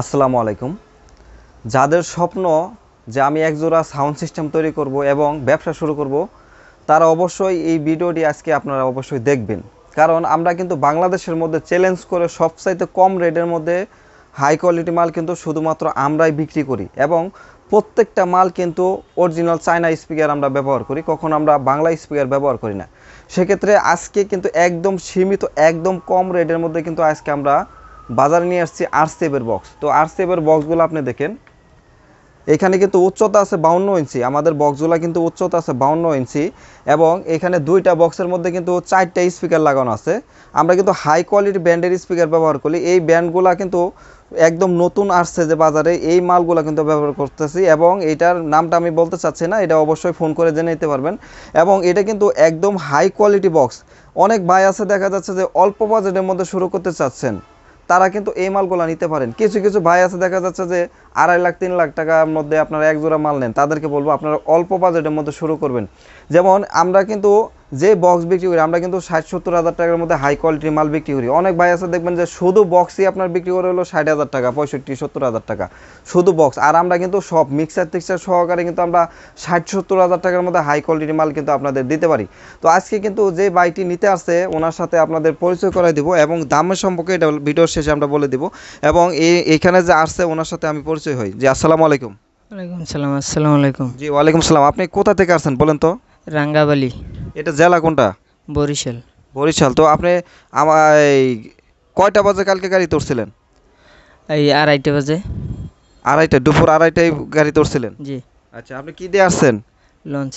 আসসালামু আলাইকুম। যাদের স্বপ্ন যে আমি একজোড়া সাউন্ড সিস্টেম তৈরি করব এবং ব্যবসা শুরু করব, তারা অবশ্যই এই ভিডিওটি আজকে আপনারা অবশ্যই দেখবেন। কারণ আমরা কিন্তু বাংলাদেশের মধ্যে চ্যালেঞ্জ করে সবচাইতে কম রেটের মধ্যে হাই কোয়ালিটি মাল কিন্তু শুধুমাত্র আমরাই বিক্রি করি এবং প্রত্যেকটা মাল কিন্তু অরিজিনাল চায়না স্পিকার আমরা ব্যবহার করি, কখনো আমরা বাংলা স্পিকার ব্যবহার করি না। সেক্ষেত্রে আজকে কিন্তু একদম সীমিত, একদম কম রেটের মধ্যে কিন্তু আজকে আমরা বাজারে নিয়ে আসছি আরসেপের বক্স তো আরসেপের বক্সগুলো আপনি দেখেন। এখানে কিন্তু উচ্চতা আছে বাউন্ন ইঞ্চি। আমাদের বক্সগুলো কিন্তু উচ্চতা আছে বাউন্ন ইঞ্চি এবং এখানে দুইটা বক্সের মধ্যে কিন্তু চারটা স্পিকার লাগানো আছে। আমরা কিন্তু হাই কোয়ালিটি ব্যান্ডের স্পিকার ব্যবহার করি। এই ব্যান্ডগুলো কিন্তু একদম নতুন আসছে যে বাজারে, এই মালগুলো কিন্তু ব্যবহার করতেছি এবং এটার নামটা আমি বলতে চাচ্ছি না, এটা অবশ্যই ফোন করে জেনে নিতে পারবেন। এবং এটা কিন্তু একদম হাই কোয়ালিটি বক্স অনেক ভাই আছে, দেখা যাচ্ছে যে অল্প বাজেটের মধ্যে শুরু করতে চাচ্ছেন। তারা কিন্তু এই মালগুলো নিতে পারেন। কিছু কিছু ভাই আছে, দেখা যাচ্ছে যে আড়াই লাখ, তিন লাখ টাকার মধ্যে আপনারা এক জোড়া মাল নেন। তাদেরকে বলব, আপনারা অল্প বাজেটের মধ্যে শুরু করবেন। যেমন আমরা কিন্তু যে বক্স বিক্রি করি আমরা কিন্তু ষাট সত্তর হাজার টাকার মধ্যে হাই কোয়ালিটির মাল বিক্রি করি। অনেক ভাই আছে দেখবেন যে শুধু বক্সই আপনার বিক্রি করে হলো ষাট হাজার টাকা পঁয়ষট্টি সত্তর হাজার টাকা। শুধু বক্স আর আমরা কিন্তু সব মিক্সার টিক্সার সহকারে কিন্তু আমরা ষাট সত্তর হাজার টাকার মধ্যে হাই কোয়ালিটির মাল কিন্তু আপনাদের দিতে পারি। তো আজকে কিন্তু যে বাইটি নিতে আসছে ওনার সাথে আপনাদের পরিচয় করাই দিব এবং দামের সম্পর্কে এটা ভিডিওর শেষে আমরা বলে দিব। এবং এই এখানে যে আসছে ওনার সাথে আমি পরিচয় হই। জি আসসালামু আলাইকুম। ওয়ালাইকুম সালাম আসসালামু আলাইকুম। জি ওয়ালাইকুম সালাম আপনি কোথা থেকে আসছেন বলেন তো? রাঙ্গাবালি। এটা জেলা কোনটা? বরিশাল। বরিশাল। তো আপনি আমার কয়টা বাজে কালকে গাড়ি তুলছিলেন এই আড়াইটা বাজে। আড়াইটা দুপুর আড়াইটায় গাড়ি তুলছিলেন জি। আচ্ছা আপনি কি দিয়ে আসছেন? লঞ্চ।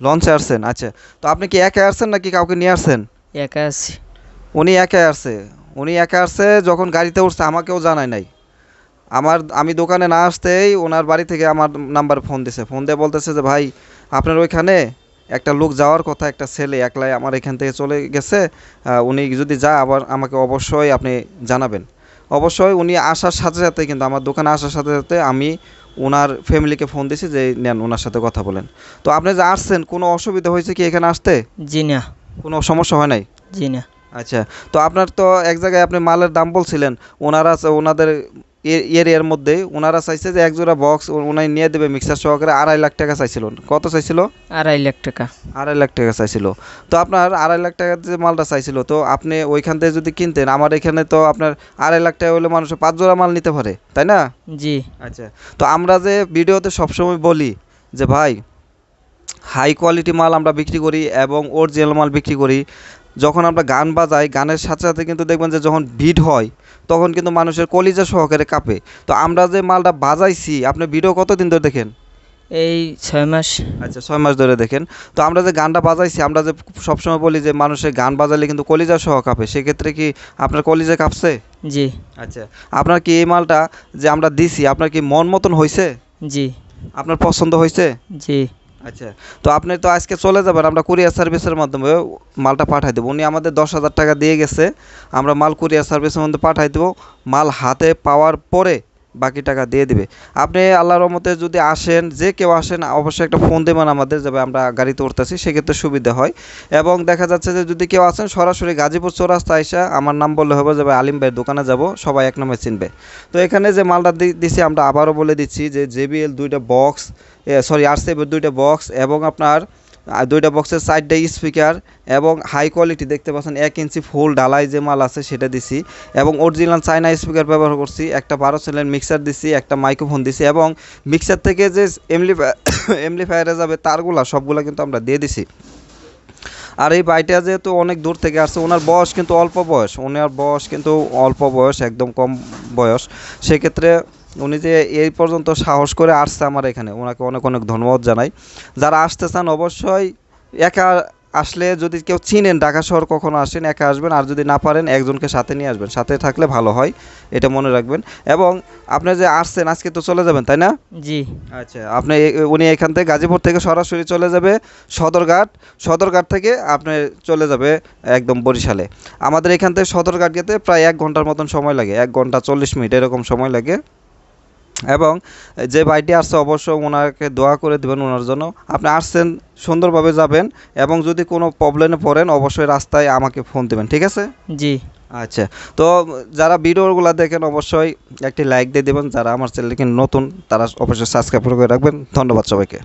লঞ্চে আসছেন আচ্ছা। তো আপনি কি একা আসছেন নাকি কাউকে নিয়ে আসছেন? একা আসছি। উনি একাই আসছে। উনি একা আসছে যখন গাড়িতে উঠছে আমাকেও জানায় নাই। আমার আমি দোকানে না আসতেই ওনার বাড়ি থেকে আমার নাম্বার ফোন দিছে। ফোন দিয়ে বলতেছে যে ভাই আপনার ওইখানে একটা লোক যাওয়ার কথা একটা ছেলে একলাই আমার এখান থেকে চলে গেছে উনি যদি যায় আবার আমাকে অবশ্যই আপনি জানাবেন। অবশ্যই উনি আসার সাথে সাথে কিন্তু আমার দোকানে আসার সাথে সাথে আমি ওনার ফ্যামিলিকে ফোন দিছি যে নেন ওনার সাথে কথা বলেন। তো আপনি যে আসছেন কোনো অসুবিধা হয়েছে কি এখানে আসতে? জি না। কোনো সমস্যা হয় নাই? জি না। আচ্ছা তো আপনার তো এক জায়গায় আপনি মালের দাম বলছিলেন ওনারা ওনাদের এ- এরিয়ার মধ্যে ওনারা চাইছে যে এক জোড়া বক্স ওনাই নিয়ে দেবে মিক্সার সহকারে আড়াই লাখ টাকা চাইছিল। কত চাইছিল? আড়াই লাখ টাকা। আড়াই লাখ টাকা চাইছিল। তো আপনার আড়াই লাখ টাকা যে মালটা চাইছিল তো আপনি ওইখান থেকে যদি কিনতেন আমার এখানে তো আপনার আড়াই লাখ টাকা হলে মানুষ পাঁচ জোড়া মাল নিতে পারে তাই না? জি। আচ্ছা তো আমরা যে ভিডিওতে সবসময় বলি যে ভাই হাই কোয়ালিটি মাল আমরা বিক্রি করি এবং অরিজিনাল মাল বিক্রি করি যখন আমরা গান বাজাই গানের সাথে সাথে কিন্তু দেখবেন যে যখন ভিড হয় তখন কিন্তু মানুষের কলিজা সহকারে কাঁপে। তো আমরা যে মালটা বাজাইছি আপনি ভিডিও কতদিন ধরে দেখেন? এই ছয় মাস। আচ্ছা ছয় মাস ধরে দেখেন। তো আমরা যে গানটা বাজাইছি আমরা যে সবসময় বলি যে মানুষের গান বাজালে কিন্তু কলিজা সহ কাঁপে। সেক্ষেত্রে কি আপনার কলিজা কাঁপছে? জি। আচ্ছা আপনার কি এই মালটা যে আমরা দিছি আপনার কি মন মতন হয়েছে জি। আপনার পছন্দ হয়েছে জি। আচ্ছা তো আপনি তো আজকে চলে যাবেন, আমরা কুরিয়ার সার্ভিসের মাধ্যমে মালটা পাঠাই দেবো। উনি আমাদের দশ হাজার টাকা দিয়ে গেছে, আমরা মাল কুরিয়ার সার্ভিসের মধ্যে পাঠাই দেবো। মাল হাতে পাওয়ার পরে বাকি টাকা দিয়ে দিবে। আপনি আল্লাহর রহমতে যদি আসেন, যে কেউ আসেন, অবশ্যই একটা ফোন দেবেন আমাদের, যাবে আমরা গাড়িতে উঠতেছি, সেক্ষেত্রে সুবিধা হয়। এবং দেখা যাচ্ছে যে যদি কেউ আসেন, সরাসরি গাজীপুর চৌরাস্তা আইসা, আমার নাম বললে হবে, যাবে আলিম ভাইয়ের দোকানে যাব, সবাই এক নামে চিনবে। তো এখানে যে মালটা দিছি, আমরা আবারও বলে দিচ্ছি যে জেবিএল দুইটা বক্স সরি আরসিএফের দুইটা বক্স এবং আপনার দুইটা বক্সের সাইডটা স্পিকার এবং হাই কোয়ালিটি দেখতে পাচ্ছেন এক ইঞ্চি ফুল ডালাই যে মাল আছে সেটা দিছি এবং অরিজিনাল চায়না স্পিকার ব্যবহার করছি, একটা বারো সেলের মিক্সার দিছি, একটা মাইক্রোফোন দিছি এবং মিক্সার থেকে যে এমলি এমলিফায়ারে যাবে তারগুলা সবগুলা কিন্তু আমরা দিয়ে দিছি। আর এই বাইটা যেহেতু অনেক দূর থেকে আসছে, ওনার বয়স কিন্তু অল্প বয়স, ওনার বয়স কিন্তু অল্প বয়স, একদম কম বয়স, সেক্ষেত্রে উনি যে এই পর্যন্ত সাহস করে আসছে আমার এখানে ওনাকে অনেক অনেক ধন্যবাদ জানাই। যারা আসতে চান অবশ্যই একা আসলে যদি কেউ চিনেন ঢাকা শহর কখনো আসেন একা আসবেন আর যদি না পারেন একজনকে সাথে নিয়ে আসবেন। সাথে থাকলে ভালো হয় এটা মনে রাখবেন। এবং আপনি যে আসছেন আজকে তো চলে যাবেন তাই না? জি। আচ্ছা আপনি উনি এখান থেকে গাজীপুর থেকে সরাসরি চলে যাবে সদরঘাট। সদরঘাট থেকে আপনি চলে যাবে একদম বরিশালে। আমাদের এখান থেকে সদরঘাট যেতে প্রায় এক ঘণ্টার মতন সময় লাগে এক ঘণ্টা চল্লিশ মিনিট এরকম সময় লাগে। এবং যে ভাইটি আসছে অবশ্যই ওনাকে দোয়া করে দেবেন ওনার জন্য। আপনি আসছেন সুন্দরভাবে যাবেন এবং যদি কোনো প্রবলেমে পড়েন অবশ্যই রাস্তায় আমাকে ফোন দেবেন ঠিক আছে? জি। আচ্ছা তো যারা ভিডিওগুলো দেখেন অবশ্যই একটি লাইক দিয়ে দেবেন। যারা আমার চ্যানেলকে নতুন তারা অবশ্যই সাবস্ক্রাইব করে রাখবেন। ধন্যবাদ সবাইকে।